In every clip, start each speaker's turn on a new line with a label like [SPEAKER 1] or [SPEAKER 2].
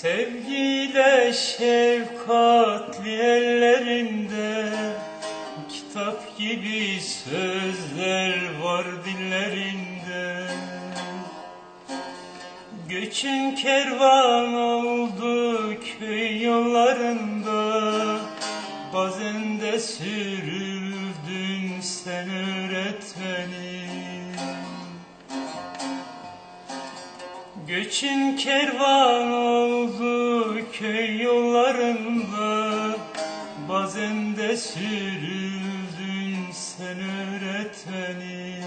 [SPEAKER 1] Sevgiyle şefkatli ellerinde Kitap gibi sözler var dillerinde. Göçün kervan oldu köy yollarında Bazen de sürüldün sen öğretmenim Göçün kervan oldu köy yollarında. Bazen de sürüldün sen öğretmenim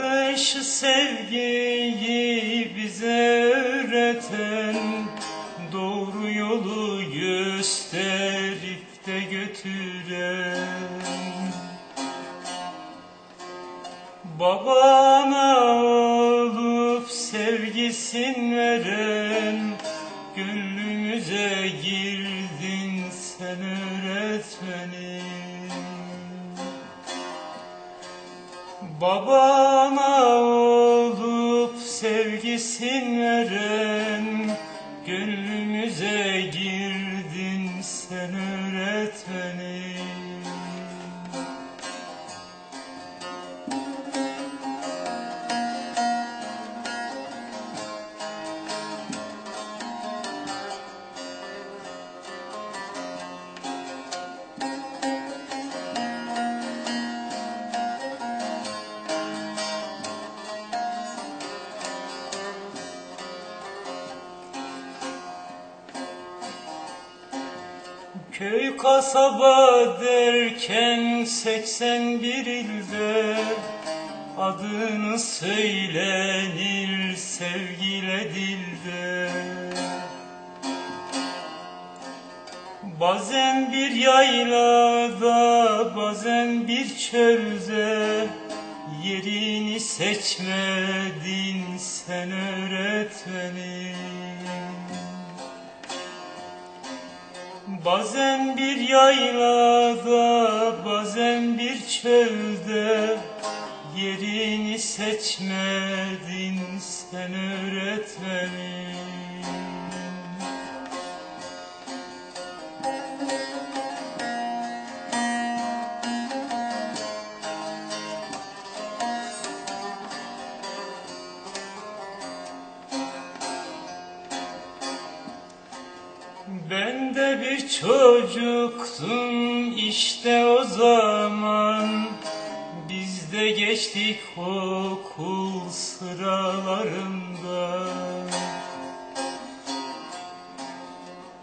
[SPEAKER 1] Barış sevgiyi bize öğreten Doğru yolu gösterip de götüren. Babana olup sevgisin veren Gönlümüze girdin sen öğretmenim Babana olup sevgisin veren Köy kasaba derken 81 ilde. Adını söylenir sevgile dilde. Bazen bir yaylada bazen bir çölde. Yerini seçmedin sen öğretmenim Bazen bir yaylada, bazen bir çölde. Yerini seçmedin sen öğretmenim de bir çocuktum işte o zaman. Biz de geçtik okul sıralarında.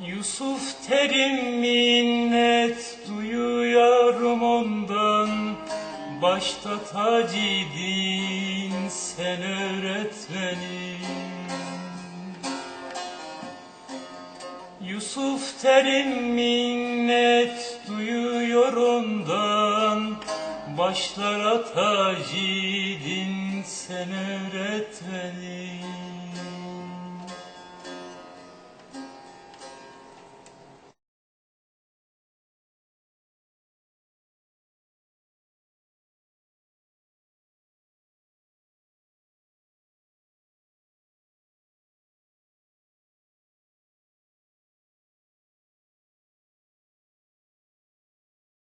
[SPEAKER 1] Yusuf terim minnet duyuyorum ondan. Başta tacidin sen öğretmenim Yusuf terim minnet duyuyor ondan Başlara tacidin sen öğretmenim